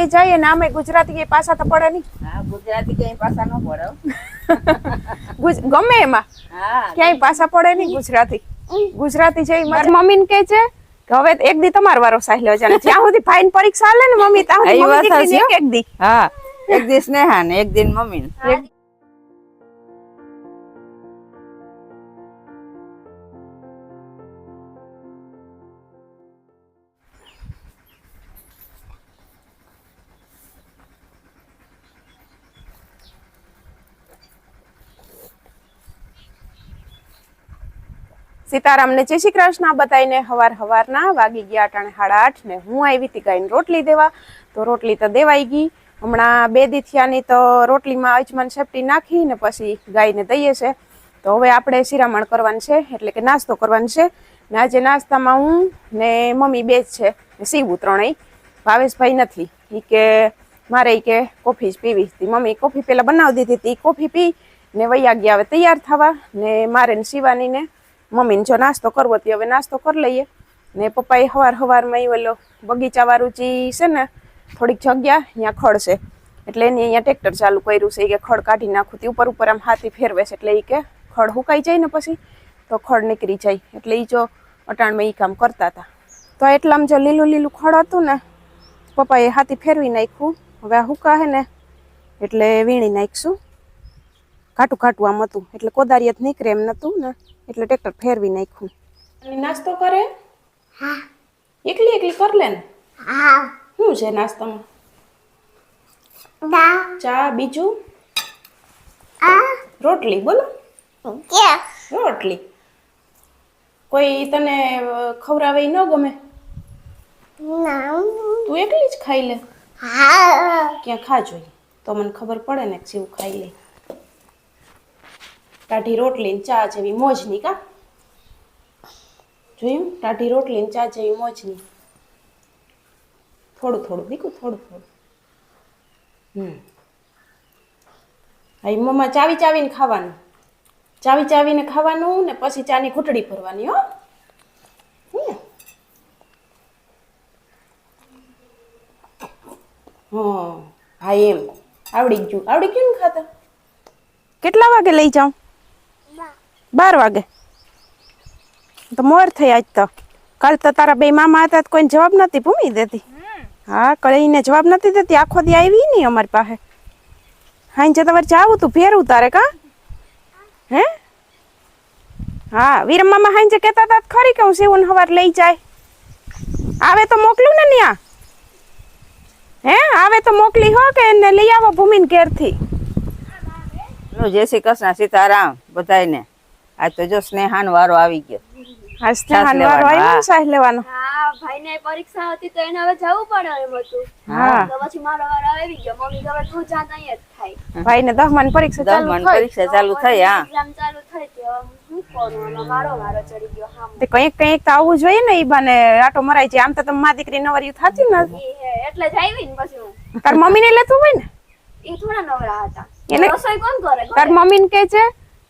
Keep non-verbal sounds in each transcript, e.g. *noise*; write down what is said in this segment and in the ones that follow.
એ જાય ને ગુજરાતી કઈ પાછા તો પડે નહીં. હા ગુજરાતી કઈ પાછા ન પડે ગમે એમાં. ક્યાંય પાછા પડે નહીં ગુજરાતી. ગુજરાતી છે મારી મમ્મીને કે છે કે હવે એક દી તમારો વારો લેવા જાને. જ્યાં સુધી ભાઈની પરીક્ષા હાલે ને મમ્મી ત્યાં મમ્મી એક દી. હા એક દી સ્નેહા ને એક દિન મમ્મી સીતારામને જય શ્રી કૃષ્ણ. બતાવીને હવાર હવારના વાગી ગયા અટાણે સાડા આઠ ને હું આવી હતી ગાયને રોટલી દેવા. તો રોટલી તો દેવાઈ ગઈ. હમણાં બે દીથિયાની તો રોટલીમાં અજમાન સેફટી નાખી ને પછી ગાયને દઈએ છે. તો હવે આપણે શિરામણ કરવાનું છે, એટલે કે નાસ્તો કરવાનો છે. ને આજે નાસ્તામાં હું ને મમ્મી બે જ છે. ને સીવું ત્રણેય. ભાવેશભાઈ નથી. એ કે મારે કે કોફી જ પીવી હતી. મમ્મી કોફી પહેલાં બનાવી દીધી હતી. કોફી પી ને વૈયા ગયા હવે તૈયાર થવા. ને મારે ને શિવાની ને મમ્મીને જો નાસ્તો કરવો તો હવે નાસ્તો કરી લઈએ. ને પપ્પાએ હવાર હવારમાં એ ઓલો બગીચા વાળું જે છે ને, થોડીક જગ્યા અહીંયા ખડ છે. એટલે એની અહીંયા ટ્રેક્ટર ચાલુ કર્યું છે એ કે ખડ કાઢી નાખું તે ઉપર ઉપર આમ હાથી ફેરવે છે, એટલે એ કે ખડ હુકાઈ જાય ને પછી તો ખડ નીકળી જાય. એટલે એ જો અટાણમાં એ કામ કરતા હતા. તો એટલામાં જો લીલું લીલું ખડ હતું ને, પપ્પાએ હાથી ફેરવી નાખ્યું. હવે આ હુકા હે ને, એટલે વીણી નાખીશું. ઘાટું ઘાટું આમ હતું. એટલે કોદારિયત નીકળે એમ નતું ને એટલે ટ્રેક્ટર ફેરવી નાખ્યું. નાસ્તો કરે? હા. એકલી એકલી કર લે ને. હા. શું છે નાસ્તામાં? ચા બીજું? આ. રોટલી બોલો. રોટલી. કોઈ તને ખવરાવે ન ગમે? તું એકલી જ ખાઈ લે? હા. ક્યાં ખા જોઈ તો મને ખબર પડે ને કે જેવું ખાઈ લે. ટાઢી રોટલી ચા જેવી મોજની કા? જોયું? ટાઢી રોટલી ચા જેવી મોજની. થોડું થોડું દીકું થોડું થોડું. હમ. હા મમ્મા ચાવી ચાવીને ખાવાનું. ચાવી ચાવીને ખાવાનું ને પછી ચાની ઘૂંટડી ભરવાની. હા. હા, એમ. આવડી ગયું. આવડી ગયું ને ખાતા? કેટલા વાગે લઈ જાઉં? બાર વાગે. તો મોર થઈ આજ તો. કાલ તો તારા બે મામા હતા કોઈ કોઈને જવાબ નથી ભૂમી દેતી. હા કઈને જવાબ નથી દેતી આખો દી આવી નહીં અમારી પાસે. હા જે તમારે જાવું તું ફેરવું તારે કા? હે? હા વીરમ મામા હાઈ જે કહેતા હતા ખરી કે હું શિવન હવાર લઈ જાય. આવે તો મોકલું ને ન્યા. હે આવે તો મોકલી હો કે એને લઈ આવો ભૂમિન ઘેરથી. નું જય શ્રી કૃષ્ણ સીતારામ બધાયને. આજ તો જો સ્નેહાન વારો આવી ગયો. આજ સ્નેહાન વારો લેવાનો, ને હા. લેવાનો. હા ભાઈ ને પરીક્ષા હતી તો એને હવે જવું પડે એમ હતું. હા. તો પછી મારો વારો આવી ગયો. મમ્મી કે તું જા તો જ થાય. ભાઈ ને દહમાની પરીક્ષા ચાલુ થઈ. પરીક્ષા ચાલુ થઈ હા. એક્ઝામ ચાલુ થઈ તો હું કરું? મારો વારો ચડી ગયો હા તે કંઈક કંઈક તો આવવું જોઈએ ને ઈ બાને. આટો મરાય છે. આમ તો મા દીકરી નવરી થાતી ને એટલે જ આવી ને પછી તાર મમ્મી ને લેતું હોય ને? એ થોડા નવરા હતા. એને- રસોઈ કોણ કરે? તાર મમ્મી ને કે છે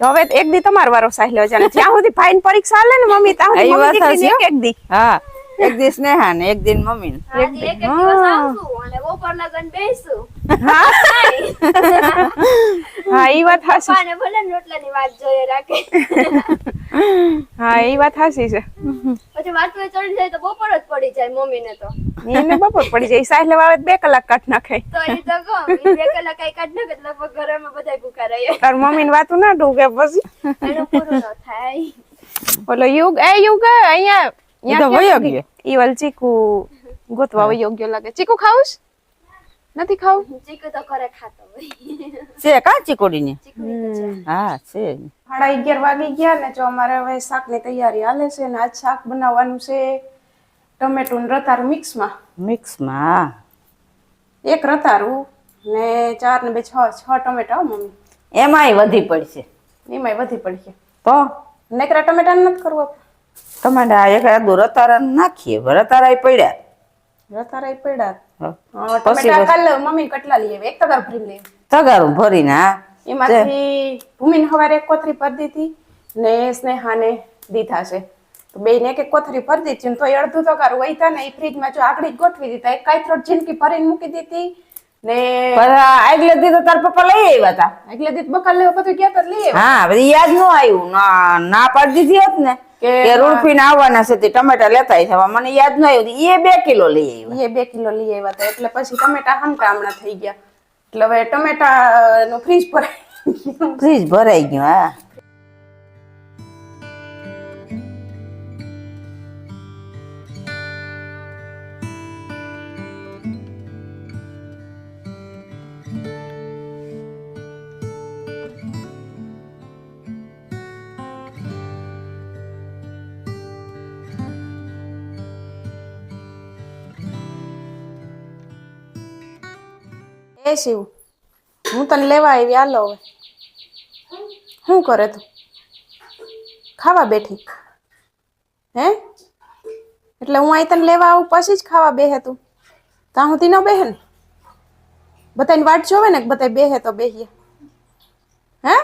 હવે એક દી તમારો વારો સાહ છે જાને. જ્યાં સુધી ભાઈ પરીક્ષા હાલે ને મમ્મી ત્યાં સુધી મમ્મી દીકરી એક દી. હા એક દી સ્નેહા ને એક દિન મમ્મી એક એક દિવસ આવશું અને બપોર લગન બેસું હા? ઈ વાત હાસી પાને ભલે ને રોટલાની વાત જોઈએ રાખે. હા વાત હાસી છે. પછી વાતું એ ચડી જાય તો બપોર જ પડી જાય મમ્મી ને તો. એને બપોર પડી જાય સાહેબ લેવા બે કલાક કાઢ નાખે. તો એ તો કહું બે કલાક કઈ કાઢ નાખે લગભગ ઘરમાં બધા ભૂખા રહીએ. તાર મમ્મી ને વાતું ના ડૂબે પછી. એનું પૂરું ન થાય. ઓલો યુગ એ યુગ અહીંયા ઈ તો વયો ગયો. ઈ વલ ચીકુ ગોતવા યોગ્ય ગયો લાગે. ચીકુ ખાવું છે? નથી ખાવું? ચીકુ તો ઘરે ખાતો હોય. *laughs* છે કા ચીકોડી ને ચીકુ તો છે. હા છે. સાડા અગિયાર વાગી ગયા ને જો અમારે હવે શાકની તૈયારી હાલે છે ને આજ શાક બનાવવાનું છે ટમેટું ને રતારું મિક્સમાં. મિક્સમાં? એક રતારું ને ચાર ને બે છ છ ટમેટા મમ્મી. એમાંય વધી પડશે. એમાંય વધી પડી તો? નકરા ટમેટા નથી કરવું ટમાટા એક આદુ રતારા નાખીએ. રતારા પડ્યા. રતારા પડ્યા. કાલે મમ્મી કટલા લઈ આવી એક તગાર ભરી લે. તગારું ભરીને હા. એમાંથી ભૂમિને હવારે એક કોથરી ભરી દીધી ને સ્નેહાને દીધા છે. તો બે ને એક એક કોથળી ભરી દીધી તો એ અડધું તો કારું વહીતા ને એ ફ્રીજમાં જો આગળ ગોઠવી દીધા. એક કાંઈ જિંદગી ભરીને મૂકી દીધી ને આગલે દી તો તાર પપ્પા લઈ આવ્યા હતા આગલે દીધ બકાલ લેવા બધું ગયા તા લઈ હા યાદ ન આવ્યું. ના પાડી દીધી હોત ને. કે રૂડફીને આવવાના છે તે ટમેટા લેતા આવ્યા મને યાદ ન આવ્યું એ બે કિલો લઈ આવ્યા એ બે કિલો લઈ આવ્યા હતા એટલે પછી ટમેટા હંકા હમણાં થઈ ગયા. એટલે હવે ટમેટા નું ફ્રીજ ભરાઈ ફ્રીજ ભરાઈ ગયું હા. એ હું તને લેવા આવી, હાલો હવે. શું કરે તું? ખાવા બેઠી. હે? એટલે હું અહીં તને લેવા આવું, પછી જ ખાવા બેહે તું. ત્યાં સુધી ન બેહે ને? બધાની વાટ જોવે ને બધા બેહે તો બેહીએ. હે?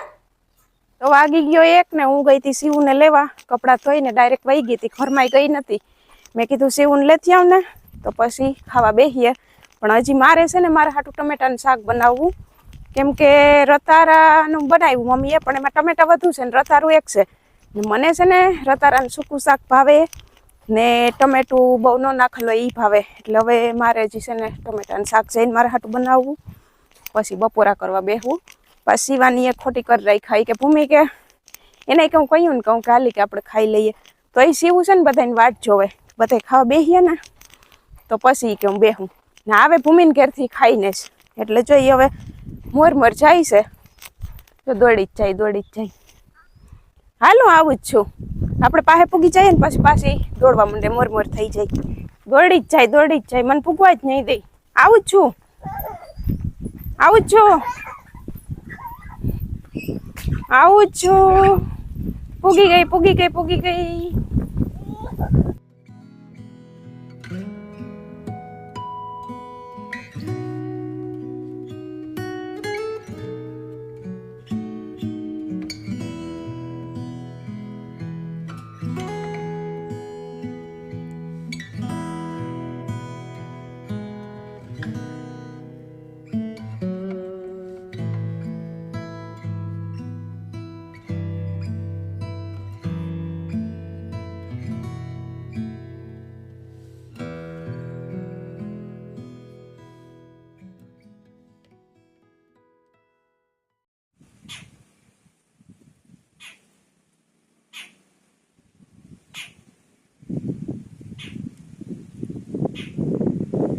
તો વાગી ગયો એક ને હું ગઈ હતી શિવને લેવા. કપડાં ધોઈને ડાયરેક્ટ વહી ગઈ હતી. ઘરમાં ગઈ નથી મેં કીધું શિવને લેતી આવ ને, તો પછી ખાવા બેહીએ. પણ હજી મારે છે ને મારે હાટું ટમેટાનું શાક બનાવવું. કેમ કે રતારાનું બનાવ્યું મમ્મીએ, પણ એમાં ટમેટા વધુ છે ને રતારું એક છે. મને છે ને રતારાનું સૂકું શાક ભાવે ને ટમેટું બહુ ન નાખેલો એ ભાવે. એટલે હવે મારે હજી છે ને ટમેટાનું શાક જઈને મારે હાટું બનાવવું. પછી બપોરા કરવા બેહવું પછી વાની એ ખોટી કરી રહી ખાઈ કે ભૂમિ કે એને કે કહ્યું ને કહું કે હાલી કે આપણે ખાઈ લઈએ. તો એ સીવું છે ને બધાની વાટ જોવે. બધા ખાવા બેહીએ ને, તો પછી કે હું બેહું. ને આવે ભૂમિન ઘેરથી ખાઈને જ. એટલે જોઈએ હવે મોર મોર જાય છે, તો દોડી જ જાય, દોડી જ જાય. હાલ હું આવું જ છું. આપણે પાસે પૂગી જઈએ ને પછી પાછી દોડવા માંડે, મોર મોર થઈ જાય. દોડી જ જાય, દોડી જ જાય, મને પૂગવા જ નહીં દે. આવું જ છું. આવું જ છું. આવું જ છું. પૂગી ગઈ પૂગી ગઈ પૂગી ગઈ.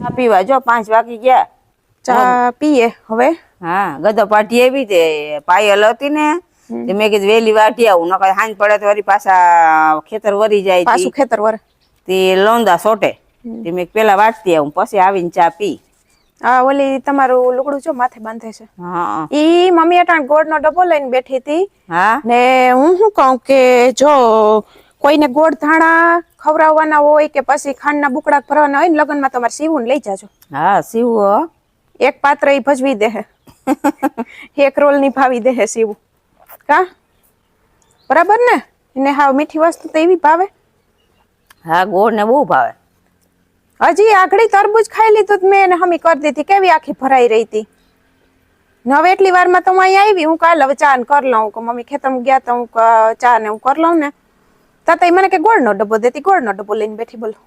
ચા પીવા. જો પાંચ વાગી ગયા. ચા પીએ હવે. હા ગધો પાટી આવી તે પાયલ હતી ને મેં કીધું વેલી વાટી આવું નકર હાંજ પડે તો વળી પાછા ખેતર વરી જાય પાછું ખેતર વરે. તે લોંદા સોટે. તે મેં પેલા વાટતી આવું પછી આવીને ચા પી. આ ઓલી તમારું લુગડું જો માથે બાંધે છે. હા. ઈ મમ્મી અટાણ ગોળનો ડબ્બો લઈને બેઠી હતી. ને હું શું કહું કે જો કોઈને ગોળ ધાણા ખવડાવવાના હોય કે પછી ખાંડના બુકડા ભરવાના હોય ને લગ્નમાં તમારે સીવું લઈ જાજો. હા સીવું એક પાત્ર ઈ ભજવી દે એક રોલ નિભાવી દે સીવું. કા? બરાબર ને? એને હા મીઠી વસ્તુ તો એવી ભાવે? હા ગોળ ને બહુ ભાવે. હજી આગળી તરબૂચ ખાઈ લીધું તો મેં એને હમી કરી દીધી. કેવી આખી ભરાઈ રહી હતી? હવે એટલી વારમાં તો હું અહીંયા આવી. હું કાલ હવે ચા ને કરી લઉં. કે મમ્મી ખેતરમાં ગયા તો હું ચા ને હું કરી લઉં ને. તાતા ઈ મને કે ગોળનો ડબ્બો દેતી ગોળનો ડબ્બો લઈને બેઠી બોલો.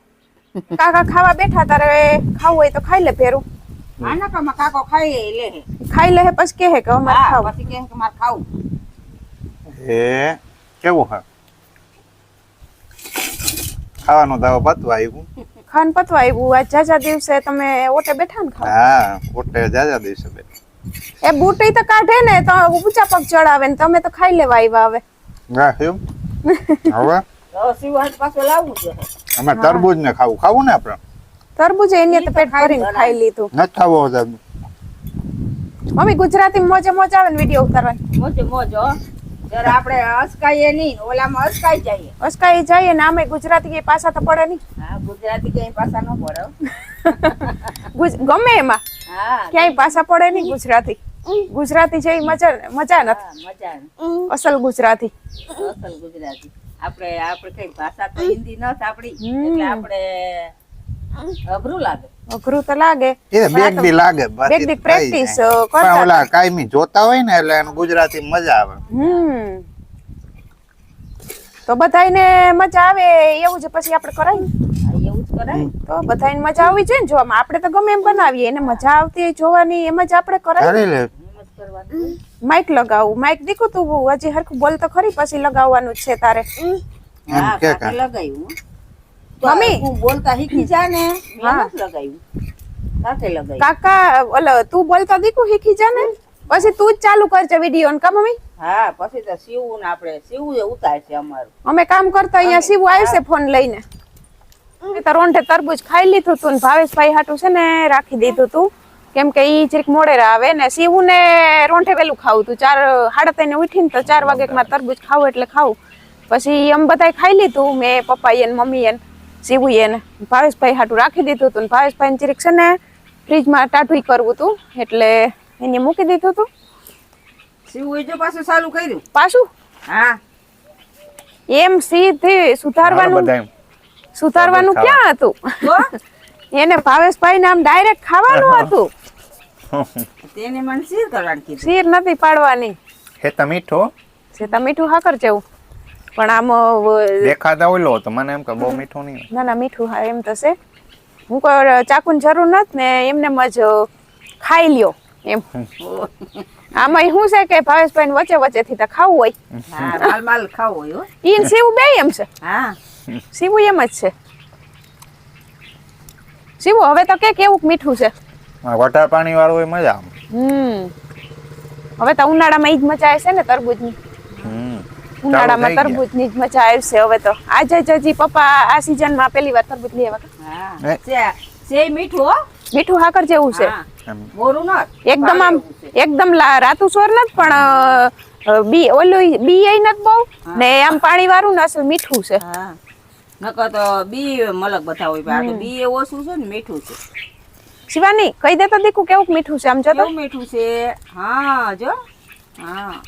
કાકા ખાવા બેઠા તારે ખાવું હોય તો ખાઈ લે ફેરું આના કામાં કાકો ખાઈ લે. ખાઈ લે પછી કહે કે અમારે હા ખાવું. પછી કહે કે મારે ખાવું. હે કેવું હે? ખાવાનો દાવો પતવા આવ્યું ખાન પતવા આવ્યું આ જાજા દિવસે તમે ઓટે બેઠા ને ખાવ? હા ઓટે જાજા દિવસે બેઠા. એ બુટી તો કાઢે ને તો ઊંચા પગ ચડાવે ને તમે તો ખાઈ લેવા આવ્યા હવે. હા એમ હવે? અમે તરબૂજ ને ખાવું. ખાવું ને આપણે? તરબૂજ એને તો પેટ ભરીને ખાઈ લીધું. નથી ખાવો મમ્મી ગુજરાતી મોજે મોજ આવે ને વીડિયો ઉતારવાની. મોજે મોજ હો. જરા આપણે અસકાઈએ નહીં ઓલામાં અસકાઈ જઈએ. અસકાઈ જઈએ ને આમે ગુજરાતી કે પાછા તો પડે નહીં. હા ગુજરાતી કે પાછા ન પડે ગમે એમાં. હા. ક્યાંય પાછા પડે નહીં ગુજરાતી. ગુજરાતી જેવી મજા મજા નથી. અસલ ગુજરાતી. અસલ ગુજરાતી. આપણે આપણે કઈ ભાષા તો હિન્દી ન સાંભળી હમ. એટલે આપણે અઘરું લાગે. અઘરું તો લાગે. એ બેગ દી લાગે બાકી દી થઈ practice, જાય. અ, કરતા ઓલા કાયમી જોતા હોય ને એટલે એને ગુજરાતી મજા આવે. હમ. તો બધાયને મજા આવે એવું છે પછી આપણે કરાય કરાય? તો બધાયને મજા આવવી જોઈએ ને જોવામાં. આપણે તો ગમે એમ બનાવીએ એને મજા આવતી હોય જોવાની એમ જ આપણે કરાય. માઇક લગાવું. માઇક દીકું તું હજી હરખું બોલ તો ખરી પછી લગાવવાનું છે તારે. એમ હા કે કાકે લગાવ્યું મમ્મી. બોલતા શીખી જા ને. હા. એમ જ લગાવ્યું. કાકા ઓલો તું બોલતા દીકું શીખી જા ને. પછી તું જ ચાલુ કરજે વીડિયો ને કા મમ્મી? હા પછી તો સીવું ને આપણે સીવું એ ઉતાર છે અમારું. અમે કામ કરતા અહીંયા સીવું આવશે ફોન લઈને. રોંઢે તરબૂચ ખાઈ લીધું તું ભાવેશભાઈ હાટું છે ને રાખી દીધું તું. કેમ કે ઈ જરીક મોડે આવે ને સીવું ને રોંઢે વેલું ખાવું તું. ચાર સાડા ને ઉઠીને તો ચાર વાગે માં તરબૂચ ખાવું એટલે ખાવું. પછી એમ બધાય ખાઈ લીધું મેં પપ્પાએ ને મમ્મીએ ને શિવુએ ને ભાવેશભાઈ હાટું રાખી દીધું તું ને ભાવેશભાઈ ને જરીક છે ને ફ્રીજમાં ટાટુઈ કરવું તું એટલે એને મૂકી દીધું તું. સીવું એ જો પાછું ચાલુ કર્યું? પાછું? હા. એમ સીધી સુધારવાનું. સુધારવાનું ક્યાં હતું? એને ભાવેશભાઈ ને આમ ડાયરેક્ટ ખાવાનું હતું. તેને મને શીર કરવાની કીધું. શીર નથી પાડવાની. હે તો મીઠો છે તો મીઠું હાકર જેવું. પણ આમ દેખાતા ઓલો તો મને એમ કે બહુ મીઠું નહીં ના ના મીઠું હા એમ થશે હું કોઈ ચાકુની જરૂર નથી ને એમને જ ખાઈ લ્યો એમ. આમાં શું છે કે ભાવેશભાઈ વચ્ચે વચ્ચેથી તો ખાવું હોય. માલ માલ ખાવો હોય ઈન સેવું બે એમ છે. હા. સીવું એમ જ છે. સીવું હવે તો કે કેવું મીઠું છે? વટાર પાણી વાળું હોય મજા હમ. હવે તો ઉનાળામાં ઈ જ મજા આવશે ને તરબૂચની હમ. ઉનાળામાં થઈ જ મજા આવશે હવે તો. આજે જ હજી પપ્પા આ સિઝનમાં પહેલી વાર તરબૂજ લઈ આવ્યા હા. છે છે મીઠું હો. મીઠું હાકર જેવું છે. એકદમ આમ એકદમ રાતું સ્વર નથી પણ બી ઓલું બી એ નથી બહુ. ને આમ પાણી વાળું ને અસલ મીઠું છે. હા. નકર તો બી મલક બધા હોય પણ તો બી એ ઓછું છે ને મીઠું છે. શિવાની કહી દે તો દીકુ કેવું મીઠું છે? આમ જો તો. મીઠું છે? હા જો. હા.